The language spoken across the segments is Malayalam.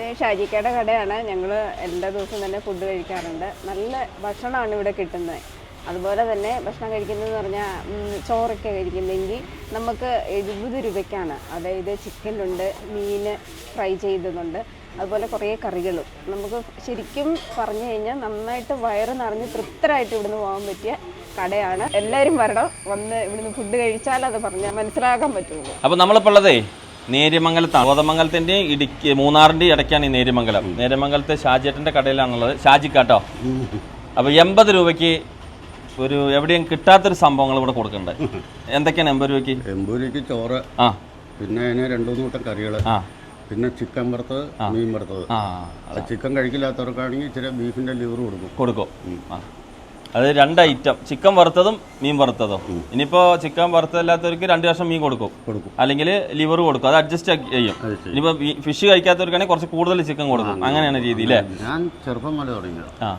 ഇത് ഷാജിക്കയുടെ കടയാണ്. ഞങ്ങൾ എല്ലാ ദിവസവും തന്നെ ഫുഡ് കഴിക്കാറുണ്ട്. നല്ല ഭക്ഷണമാണ് ഇവിടെ കിട്ടുന്നത്. അതുപോലെ തന്നെ ഭക്ഷണം കഴിക്കുന്നതെന്ന് പറഞ്ഞാൽ ചോറൊക്കെ കഴിക്കുന്നെങ്കിൽ നമുക്ക് എഴുപത് രൂപയ്ക്കാണ്. അതായത് ചിക്കനുണ്ട് മീൻ ഫ്രൈ ചെയ്തതുണ്ട്. അതുപോലെ കുറേ കറികളും. നമുക്ക് ശരിക്കും പറഞ്ഞു കഴിഞ്ഞാൽ നന്നായിട്ട് വയറ് നിറഞ്ഞ് തൃപ്തരായിട്ട് ഇവിടുന്ന് പോകാൻ പറ്റിയ കടയാണ്. എല്ലാവരും വരണം. വന്ന് ഇവിടുന്ന് ഫുഡ് കഴിച്ചാൽ അത് പറഞ്ഞാൽ മനസ്സിലാക്കാൻ പറ്റുള്ളൂ. അപ്പോൾ നമ്മളിപ്പോൾ ഉള്ളതേ നേര്യമംഗലത്താണ് കോതമംഗലത്തിന്റെയും ഇടുക്കി മൂന്നാറിന്റെയും ഇടയ്ക്കാണ് ഈ നേര്യമംഗലം. നേര്യമംഗലത്തെ ഷാജിയേട്ടന്റെ കടയിലാണുള്ളത്. ഷാജിക്കാട്ടോ? അപ്പൊ എൺപത് രൂപയ്ക്ക് ഒരു എവിടെയും കിട്ടാത്തൊരു സംഭവങ്ങൾ ഇവിടെ കൊടുക്കുന്നുണ്ട് എന്തൊക്കെയാണ് എൺപത് രൂപയ്ക്ക്? എൺപത് രൂപയ്ക്ക് ചോറ് ആ. പിന്നെ അതിന് രണ്ടു മൂന്ന് കൂട്ടം കറികൾ ആ. പിന്നെ ചിക്കൻ വറുത്തത് മീൻ വറുത്തത്. ചിക്കൻ കഴിക്കില്ലാത്തവർക്കാണെങ്കിൽ ഇച്ചിരി ബീഫിന്റെ ലിവർ കൊടുക്കും. കൊടുക്കും. അത് രണ്ട് ഐറ്റം ചിക്കൻ വറുത്തതും മീൻ വറുത്തതും. ഇനിയിപ്പോ ചിക്കൻ വറുത്തല്ലാത്തവർക്ക് രണ്ട് കഷ്ണം മീൻ കൊടുക്കും. കൊടുക്കും. അല്ലെങ്കിൽ ലിവർ കൊടുക്കും. അത് അഡ്ജസ്റ്റ് ചെയ്യും. ഇനിയിപ്പോ ഫിഷ് കഴിക്കാത്തവർക്കാണെങ്കിൽ കുറച്ച് കൂടുതൽ ചിക്കൻ കൊടുക്കും. അങ്ങനെയാണ് രീതി അല്ലേ ഞാൻ ചെറുപ്പം മുതൽ ആ.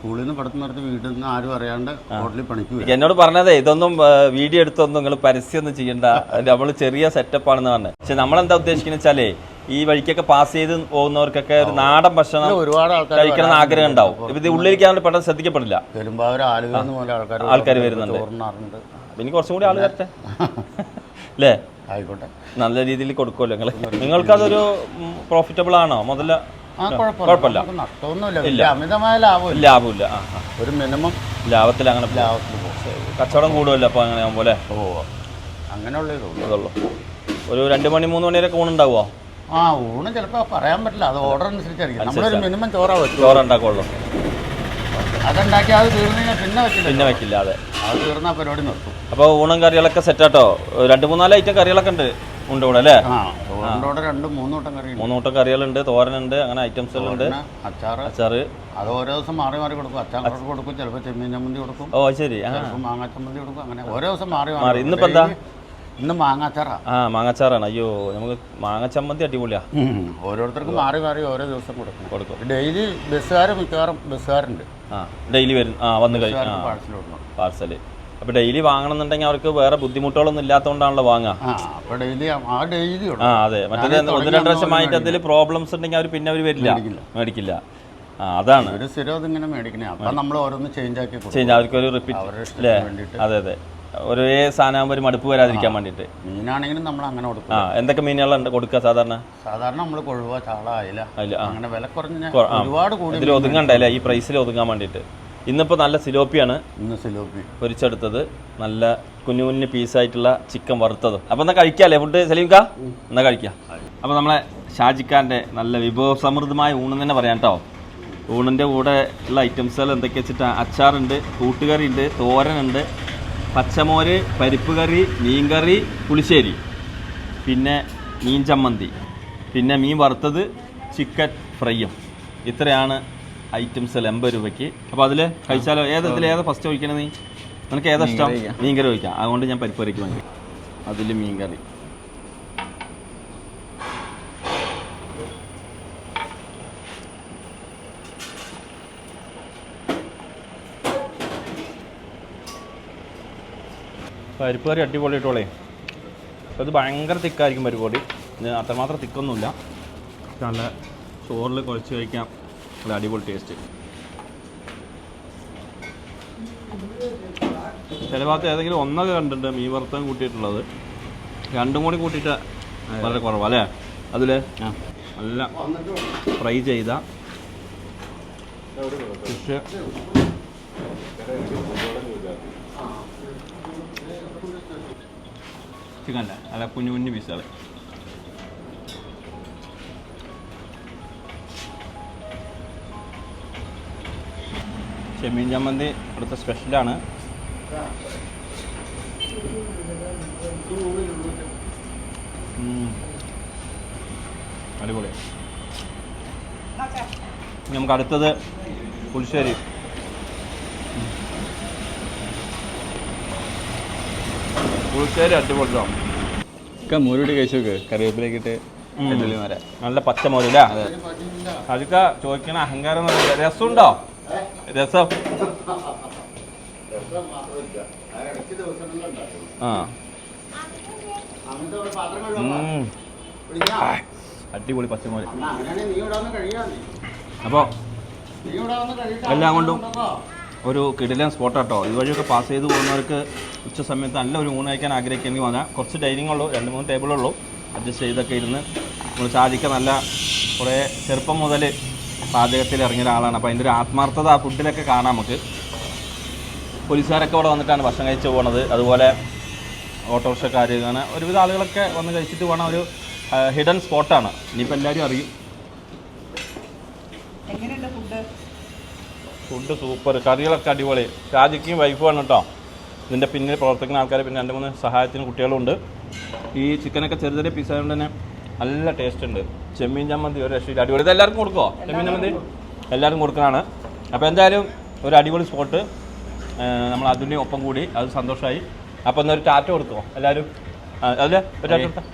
സ്കൂളിൽ നിന്ന് പഠിത്തം നടത്തി വീട്ടിൽ നിന്ന് ആരും അറിയാണ്ട് ഹോട്ടലിൽ പണിക്ക് വരും എന്നോട് പറഞ്ഞതേ ഇതൊന്നും വീഡിയോ എടുത്തൊന്നും നിങ്ങൾ പരസ്യമൊന്നും ചെയ്യണ്ട. നമ്മൾ ചെറിയ സെറ്റപ്പ് ആണെന്ന് പറഞ്ഞത് പക്ഷെ നമ്മളെന്താ ഉദ്ദേശിക്കുന്നത് വെച്ചാലേ ഈ വഴിക്കൊക്കെ പാസ് ചെയ്ത് പോകുന്നവർക്കൊക്കെ ഒരു നാടൻ ഭക്ഷണം ഒരുപാട് ആൾക്കാർ കഴിക്കണം ആഗ്രഹം ഉണ്ടാവും. ഇത് ഉള്ളിലേക്ക് ആവുമ്പോൾ പെട്ടെന്ന് ശ്രദ്ധിക്കപ്പെടില്ല. ആൾക്കാർ വരുന്നുണ്ട്. എനിക്ക് കുറച്ചും കൂടി ആൾ വരട്ടെ. അല്ലേ? ആയിക്കോട്ടെ. നല്ല രീതിയിൽ കൊടുക്കുമല്ലോ നിങ്ങൾ നിങ്ങൾക്കതൊരു പ്രോഫിറ്റബിൾ ആണോ? മുതല കുഴപ്പമില്ല. നഷ്ടമൊന്നുമില്ല. അമിതമായ ലാഭമില്ല. ഒരു മിനിമം ലാഭത്തിൽ അങ്ങനെ. ലാഭത്തിൽ കച്ചവടം കൂടുമല്ലോ അപ്പൊ അങ്ങനെ ആകുമ്പോൾ ഓ അങ്ങനെയുള്ള ഇതുള്ളൂ. ഒരു രണ്ട് മണി മൂന്ന് മണി വരെ ഊണുണ്ടാവുമോ ആ ഊണ് ചിലപ്പോ പറയാൻ പറ്റില്ല. അത് ഓർഡർ അനുസരിച്ചായിരിക്കും. നമ്മളൊരു മിനിമം ചോറാ വെച്ചു ചോറ് ഉണ്ടാക്കുള്ളൂ. അതുണ്ടാക്കി അത് തീർന്നു പിന്നെ വെക്കില്ല പിന്നെ വെക്കില്ല അതെ. അത് തീർന്ന പരിപാടി നിർത്തും. അപ്പോൾ ഊണും കറികളൊക്കെ സെറ്റാട്ടോ രണ്ട് മൂന്നാൽ ഐറ്റം കറികളൊക്കെ ഉണ്ട്. ഉണ്ട് ഇവിടെ അല്ലേ? ആ ചോറിന്റെ കൂടെ രണ്ട് മൂന്ന് കൂട്ടം കറി മൂന്ന് കൂട്ടം കറികളുണ്ട് തോരനുണ്ട് അങ്ങനെ ഐറ്റംസുകളുണ്ട്. എല്ലാം അച്ചാറ്. അച്ചാറ്. അത് ഓരോ ദിവസം മാറി മാറി കൊടുക്കും. അച്ചാർ കൊടുക്കും ചിലപ്പോൾ ചെമ്മീൻ ചമ്മന്തി കൊടുക്കും. ഓ ശരി. മാങ്ങാ ചമ്മന്തി കൊടുക്കും. അങ്ങനെ ഓരോ ദിവസം മാറി മാറി. ഇന്നിപ്പോ എന്താ? ഇന്ന് മാങ്ങാച്ചാറാ ആ മാങ്ങാച്ചാറാണ് അയ്യോ നമുക്ക് മാങ്ങ ചമ്മന്തി അടിപൊളിയാ. ഓരോരുത്തർക്കും മാറി മാറി ഓരോ ദിവസം കൊടുക്കും. കൊടുക്കും. ഡെയിലി ബസ്സുകാർ മിക്കവാറും ബസ്സുകാരുണ്ട്. ആ ഡെയിലി വരും. ആ വന്ന് കഴിഞ്ഞു പാർസൽ പാഴ്സൽ കൊടുക്കണം. പാർസൽ അപ്പോൾ ഡെയിലി വാങ്ങണമെന്നുണ്ടെങ്കിൽ അവർക്ക് വേറെ ബുദ്ധിമുട്ടുകളൊന്നും ഇല്ലാത്തതുകൊണ്ടാണല്ലോ വാങ്ങുക. ആ അപ്പോൾ ഡെയിലി ആ ഡെയിലി ആ അതെ. മറ്റേ ഒന്ന് രണ്ട് വർഷമായിട്ട് അതിൽ പ്രോബ്ലംസ് ഉണ്ടെങ്കിൽ അവർ പിന്നെ അവർ വരില്ല. മേടിക്കില്ല. അതാണ്. ഒരു സ്ഥിരം അതിങ്ങനെ മേടിക്കണേ. അപ്പം നമ്മൾ ഓരോന്ന് ചേഞ്ച് ആക്കി ചേഞ്ച് റിപ്പീറ്റ്. അതെ അതെ. ഒരേ സാധനം ഒരു മടുപ്പ് വരാതിരിക്കാൻ വേണ്ടിയിട്ട്. മീനാണെങ്കിലും നമ്മൾ അങ്ങനെ കൊടുക്കും ആ എന്തൊക്കെ മീനുകളുണ്ട് കൊടുക്കുക സാധാരണ? സാധാരണ നമ്മൾ കൊഴുവ ചാള അയില അങ്ങനെ വില കുറഞ്ഞ ഒരുപാട് കൂടുതൽ ഒതുങ്ങണ്ടല്ലേ ഈ പ്രൈസിൽ ഒതുങ്ങാൻ വേണ്ടിയിട്ട്. ഇന്നിപ്പോൾ നല്ല സിലോപ്പിയാണ് ഇന്ന് സിലോപ്പി. പൊരിച്ചെടുത്തത്. നല്ല കുഞ്ഞു കുഞ്ഞു പീസായിട്ടുള്ള ചിക്കൻ വറുത്തത്. അപ്പോൾ എന്നാൽ കഴിക്കാല്ലേ ഫുഡ് സലീംക എന്നാൽ കഴിക്കാം? അപ്പോൾ നമ്മളെ ഷാജിക്കാന്റെ നല്ല വിഭവ സമൃദ്ധമായ ഊണ് തന്നെ പറയാം കേട്ടോ ഊണിന്റെ കൂടെ ഉള്ള ഐറ്റംസ് ഐറ്റംസുകൾ എന്തൊക്കെ വെച്ചിട്ട്? അച്ചാറുണ്ട് കൂട്ടുകറി ഉണ്ട് തോരനുണ്ട് പച്ചമോര് പരിപ്പ് കറി മീൻകറി പുളിശ്ശേരി. പിന്നെ മീൻ ചമ്മന്തി. പിന്നെ മീൻ വറുത്തത് ചിക്കൻ ഫ്രൈയും. ഇത്രയാണ് ഐറ്റംസ് അല്ല എൺപത് രൂപയ്ക്ക്. അപ്പോൾ അതിൽ കഴിച്ചാലോ? ഏതതിൽ ഏതാ ഫസ്റ്റ് കഴിക്കണത് നീ? നിനക്ക് ഏതാ ഇഷ്ടം? മീൻകറി കഴിക്കാം അതുകൊണ്ട് ഞാൻ പരിപ്പറിക്ക് വാങ്ങി അതിൽ മീൻകറി. പരിപ്പ് കറി അടിപൊളി ഇട്ടോളേ അത് ഇത് ഭയങ്കര തിക്കായിരിക്കും പരിപ്പ് പൊടി ഇത് അത്രമാത്രം തിക്കൊന്നുമില്ല. നല്ല ചോറിൽ കുഴച്ച് കഴിക്കാം. നല്ല അടിപൊളി ടേസ്റ്റ് ചില ഭാഗത്ത് ഏതെങ്കിലും ഒന്നൊക്കെ കണ്ടിട്ടുണ്ട് മീൻ വറുത്തം കൂട്ടിയിട്ടുള്ളത്. രണ്ടും കൂടി കൂട്ടിയിട്ട് വളരെ കുറവാണ് അല്ലേ? അതിൽ നല്ല ഫ്രൈ ചെയ്ത ഫിഷ് ചിക്കൻ അല്ല കുഞ്ഞു കുഞ്ഞു പീസുകൾ ചെമ്മീൻ ചമ്മന്തി ഇവിടുത്തെ സ്പെഷ്യലാണ്. അടിപൊളി. നമുക്ക് അടുത്തത് പുളിശ്ശേരി. പുളിശ്ശേരി അടിപൊളിച്ചോ ഒക്കെ കഴിച്ചു നോക്ക് കറിവേപ്പിലേക്കിട്ട് നല്ല പച്ചമോരില്ല അതൊക്കെ ചോദിക്കണ അഹങ്കാരം രസമുണ്ടോ? രസം ആ. അടിപൊളി പച്ചമോര്. അപ്പോൾ എല്ലാം കൊണ്ടും. ഒരു കിടിലൻ സ്പോട്ട് കേട്ടോ ഇതുവഴിയൊക്കെ പാസ് ചെയ്ത് പോകുന്നവർക്ക് ഉച്ച സമയത്ത് നല്ല ഒരു ഊണ് കഴിക്കാൻ ആഗ്രഹിക്കുമെങ്കിൽ വന്നാൽ കുറച്ച് ഡൈനിങ് ഉള്ളൂ രണ്ട് മൂന്ന് ടേബിളുള്ളൂ അഡ്ജസ്റ്റ് ചെയ്തൊക്കെ ഇരുന്ന് നമ്മൾ ഷാജിക്ക നല്ല കുറേ ചെറുപ്പം മുതൽ പാചകത്തിൽ ഇറങ്ങിയ ഒരാളാണ്. അപ്പോൾ അതിന്റെ ഒരു ആത്മാർത്ഥത ആ ഫുഡിലൊക്കെ കാണാം നമുക്ക്. പോലീസുകാരൊക്കെ ഇവിടെ വന്നിട്ടാണ് ഭക്ഷണം കഴിച്ച് പോകുന്നത് അതുപോലെ ഓട്ടോറിക്ഷക്കാർ അങ്ങനെ ഒരുവിധ ആളുകളൊക്കെ വന്ന് കഴിച്ചിട്ട് പോകണ ഒരു ഹിഡൻ സ്പോട്ടാണ് ഇനിയിപ്പോൾ എല്ലാവരും അറിയും. ഫുഡ് സൂപ്പർ കറികളൊക്കെ അടിപൊളി. രാജിക്കും വൈഫുമാണ് കേട്ടോ. ഇതിന്റെ പിന്നിൽ പ്രവർത്തിക്കുന്ന ആൾക്കാർ പിന്നെ രണ്ട് മൂന്ന് സഹായത്തിന് കുട്ടികളുണ്ട്. ഈ ചിക്കനൊക്കെ ചെറിയ ചെറിയ പീസായതുകൊണ്ട് തന്നെ നല്ല ടേസ്റ്റ് ഉണ്ട്. ചെമ്മീൻ ചമ്മന്തി ഒരു രക്ഷയില്ല. അടിപൊളി. ഇത് എല്ലാവർക്കും കൊടുക്കുമോ ചെമ്മീൻ ചമ്മന്തി? എല്ലാവർക്കും കൊടുക്കുന്നതാണ് അപ്പോൾ എന്തായാലും ഒരു അടിപൊളി സ്പോട്ട് നമ്മൾ അതിന്റെ ഒപ്പം കൂടി. അത് സന്തോഷമായി അപ്പോൾ എന്നൊരു ടാറ്റ കൊടുക്കുമോ എല്ലാവരും? അതിൽ ഒരു ടാറ്റ കൊടുത്താൽ